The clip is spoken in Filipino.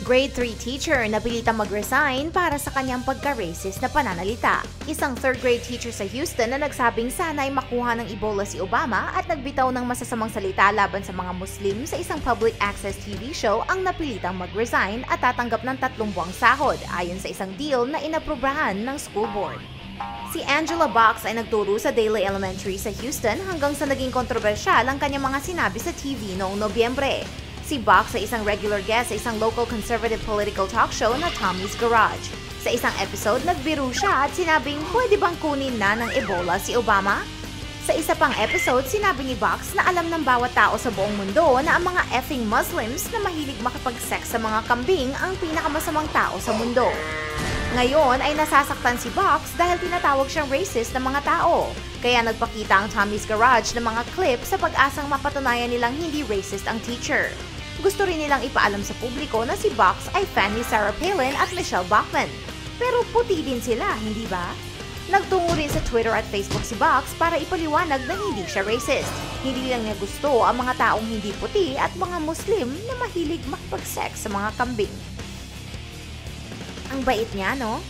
Grade 3 teacher na pilitang mag-resign para sa kanyang pagka-racist na pananalita. Isang third grade teacher sa Houston na nagsabing sana ay makuha ng Ebola si Obama at nagbitaw ng masasamang salita laban sa mga Muslim sa isang public access TV show ang napilitang mag-resign at tatanggap ng tatlong buwang sahod ayon sa isang deal na inaprubahan ng school board. Si Angela Box ay nagturo sa Daly Elementary sa Houston hanggang sa naging kontrobersyal ang kanyang mga sinabi sa TV noong Nobyembre. Si Box ay isang regular guest sa isang local conservative political talk show na Tommy's Garage. Sa isang episode, nagbiro siya at sinabing pwede bang kunin na ng Ebola si Obama? Sa isa pang episode, sinabi ni Box na alam ng bawat tao sa buong mundo na ang mga effing Muslims na mahilig makipag-sex sa mga kambing ang pinakamasamang tao sa mundo. Ngayon ay nasasaktan si Box dahil tinatawag siyang racist ng mga tao. Kaya nagpakita ang Tommy's Garage ng mga clip sa pag-asang mapatunayan nilang hindi racist ang teacher. Gusto rin nilang ipaalam sa publiko na si Box ay fan ni Sarah Palin at Michelle Bachmann. Pero puti din sila, hindi ba? Nagtungo rin sa Twitter at Facebook si Box para ipaliwanag na hindi siya racist. Hindi lang niya gusto ang mga taong hindi puti at mga Muslim na mahilig makipag-sex sa mga kambing. Ang bait niya, no?